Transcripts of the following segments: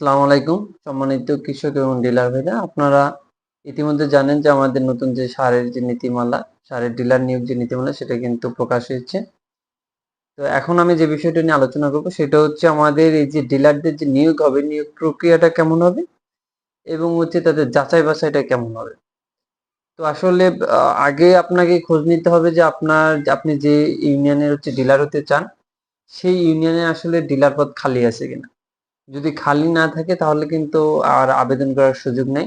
আসসালামু আলাইকুম। সম্মানিত কৃষক এবং ডিলার ভাইরা, আপনারা ইতিমধ্যে জানেন যে আমাদের নতুন যে সারের যে নীতিমালা, সারের ডিলার নিয়োগ যে নীতিমালা, সেটা কিন্তু প্রকাশ হয়েছে। তো এখন আমি যে বিষয়টা নিয়ে আলোচনা করব, সেটা হচ্ছে আমাদের এই যে ডিলারদের যে নিয়োগ হবে, নিয়োগ প্রক্রিয়াটা কেমন হবে এবং হচ্ছে তাদের যাচাই বাছাইটা কেমন হবে। তো আসলে আগে আপনাকে খোঁজ নিতে হবে যে আপনার, আপনি যে ইউনিয়নের হচ্ছে ডিলার হতে চান, সেই ইউনিয়নে আসলে ডিলার পদ খালি আছে কিনা। যদি খালি না থাকে তাহলে কিন্তু আর আবেদন করার সুযোগ নেই।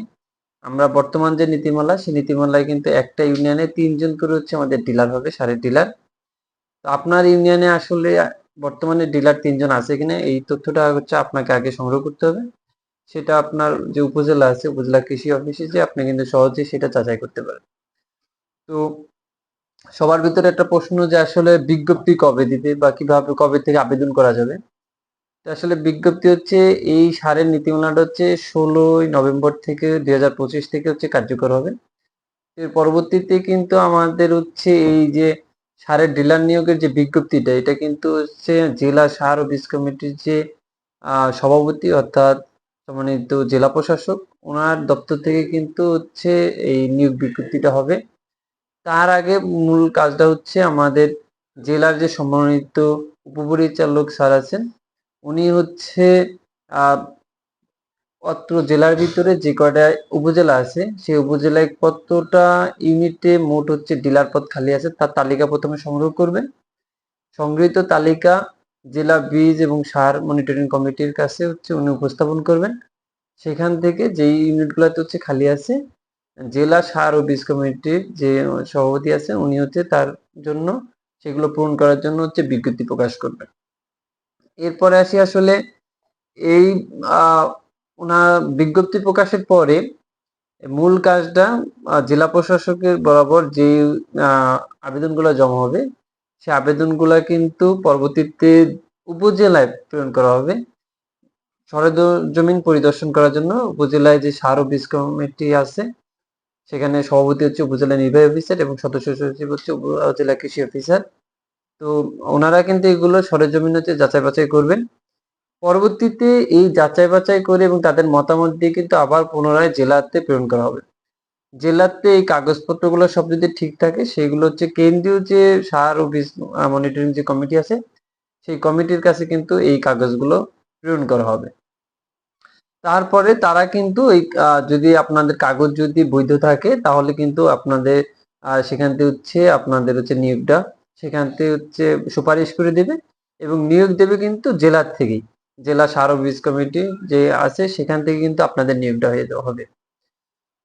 আমরা বর্তমান যে নীতিমালা, সেই নীতিমালায় কিন্তু একটা ইউনিয়নে তিনজন করে হচ্ছে আমাদের ডিলার হবে সারের ডিলার। তো আপনার ইউনিয়নে আসলে বর্তমানে ডিলার তিনজন আছে কিনা, এই তথ্যটা হচ্ছে আপনাকে আগে সংগ্রহ করতে হবে। সেটা আপনার যে উপজেলা আছে, উপজেলা কৃষি অফিসে যে আপনি কিন্তু সহজেই সেটা যাচাই করতে পারেন। তো সবার ভিতরে একটা প্রশ্ন যে আসলে বিজ্ঞপ্তি কবে দিবে বা কীভাবে, কবে থেকে আবেদন করা যাবে? আসলে বিজ্ঞপ্তি হচ্ছে এই সারের নীতিমালাটা হচ্ছে ষোলোই নভেম্বর থেকে দুই হাজার পঁচিশ থেকে হচ্ছে কার্যকর হবে। এর পরবর্তীতে কিন্তু আমাদের হচ্ছে এই যে সারের ডিলার নিয়োগের যে বিজ্ঞপ্তিটা, এটা কিন্তু হচ্ছে জেলা সার ও কমিটির যে সভাপতি অর্থাৎ সম্মানিত জেলা প্রশাসক, ওনার দপ্তর থেকে কিন্তু হচ্ছে এই নিয়োগ বিজ্ঞপ্তিটা হবে। তার আগে মূল কাজটা হচ্ছে আমাদের জেলার যে সম্মানিত উপপরিচালক স্যার আছেন উনি হচ্ছে অত্র জেলার ভিতরে যে কয়টা উপজেলা আছে, সেই উপজেলায় কতটা ইউনিটে মোট হচ্ছে ডিলার পদ খালি আছে তার তালিকা প্রথমে সংগ্রহ করবেন। সংগৃহীত তালিকা জেলা বীজ এবং সার মনিটরিং কমিটির কাছে হচ্ছে উনি উপস্থাপন করবেন। সেখান থেকে যেই ইউনিটগুলোতে হচ্ছে খালি আছে, জেলা সার ও বীজ কমিটির যে সভাপতি আছে, উনি হচ্ছে তার জন্য সেগুলো পূরণ করার জন্য হচ্ছে বিজ্ঞপ্তি প্রকাশ করবেন। এরপরে আসি আসলে এই ওনার বিজ্ঞপ্তি প্রকাশের পরে মূল কাজটা জেলা প্রশাসকের বরাবর যে আবেদনগুলো জমা হবে সেই আবেদনগুলো কিন্তু পরবর্তীতে উপজেলায় প্রেরণ করা হবে। সরেজমিন পরিদর্শন করার জন্য উপজেলায় যে সার ও বীজ কমিটি আছে, সেখানে সভাপতি হচ্ছে উপজেলা নির্বাহী অফিসার এবং সদস্য সচিব হচ্ছে উপজেলা কৃষি অফিসার। তো ওনারা কিন্তু এগুলো সরেজমিন হচ্ছে যাচাই বাছাই করবেন। পরবর্তীতে এই যাচাই বাছাই করে এবং তাদের মতামত দিয়ে কিন্তু আবার পুনরায় জেলাতে প্রেরণ করা হবে। জেলাতে এই কাগজপত্রগুলো সব যদি ঠিক থাকে, সেগুলো হচ্ছে কেন্দ্রীয় যে সার ও বীজ মনিটরিং যে কমিটি আছে, সেই কমিটির কাছে কিন্তু এই কাগজগুলো প্রেরণ করা হবে। তারপরে তারা কিন্তু এই যদি আপনাদের কাগজ যদি বৈধ থাকে, তাহলে কিন্তু আপনাদের সেখান থেকে হচ্ছে আপনাদের হচ্ছে নিয়োগটা সেখান থেকে হচ্ছে সুপারিশ করে দেবে এবং নিয়োগ দেবে কিন্তু জেলার থেকেই। জেলা সার বীজ কমিটি যে আছে, সেখান থেকে কিন্তু আপনাদের নিয়োগটা হয়ে হবে।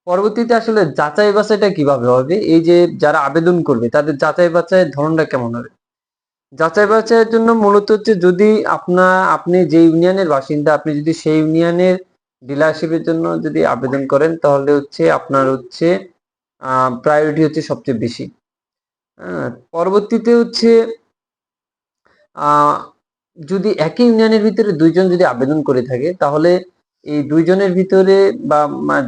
পরবর্তীতে আসলে যাচাই বাছাইটা কীভাবে হবে? এই যে যারা আবেদন করবে, তাদের যাচাই বাছাইয়ের ধরনটা কেমন হবে? যাচাই বাছাইয়ের জন্য মূলত হচ্ছে যদি আপনার আপনি যে ইউনিয়নের বাসিন্দা, আপনি যদি সেই ইউনিয়নের ডিলারশিপের জন্য যদি আবেদন করেন, তাহলে হচ্ছে আপনার হচ্ছে প্রায়োরিটি হচ্ছে সবচেয়ে বেশি। পরবর্তীতে হচ্ছে যদি একই ইউনিয়নের ভিতরে দুইজন যদি আবেদন করে থাকে, তাহলে এই দুইজনের ভিতরে বা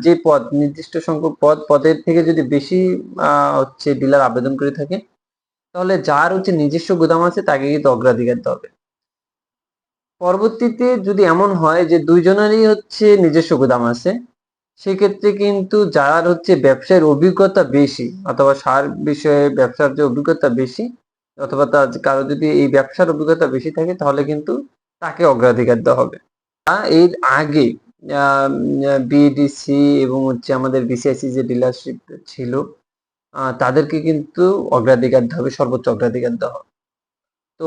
যে পদ, নির্দিষ্ট সংখ্যক পদ, পদের থেকে যদি বেশি হচ্ছে ডিলার আবেদন করে থাকে, তাহলে যার হচ্ছে নিজস্ব গুদাম আছে, তাকে কিন্তু অগ্রাধিকার দিতে হবে। পরবর্তীতে যদি এমন হয় যে দুইজনেরই হচ্ছে নিজস্ব গুদাম আছে সেক্ষেত্রে কিন্তু যার হচ্ছে ব্যবসায়ের অভিজ্ঞতা বেশি অথবা সার বিষয়ে ব্যবসার যে অভিজ্ঞতা বেশি অথবা তার কারও যদি এই ব্যবসার অভিজ্ঞতা বেশি থাকে তাহলে কিন্তু তাকে অগ্রাধিকার দেওয়া হবে। এর আগে বিডিসি এবং হচ্ছে আমাদের বিসিআইসি যে ডিলারশিপ ছিল তাদেরকে কিন্তু অগ্রাধিকার দেওয়া হবে, সর্বোচ্চ অগ্রাধিকার দেওয়া হবে। তো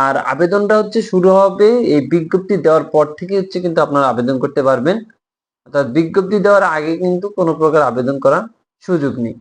আর আবেদনটা হচ্ছে শুরু হবে, এই বিজ্ঞপ্তি দেওয়ার পর থেকে হচ্ছে কিন্তু আপনারা আবেদন করতে পারবেন। অর্থাৎ বিজ্ঞপ্তি দেওয়ার আগে কিন্তু কোনো প্রকার আবেদন করার সুযোগ নেই।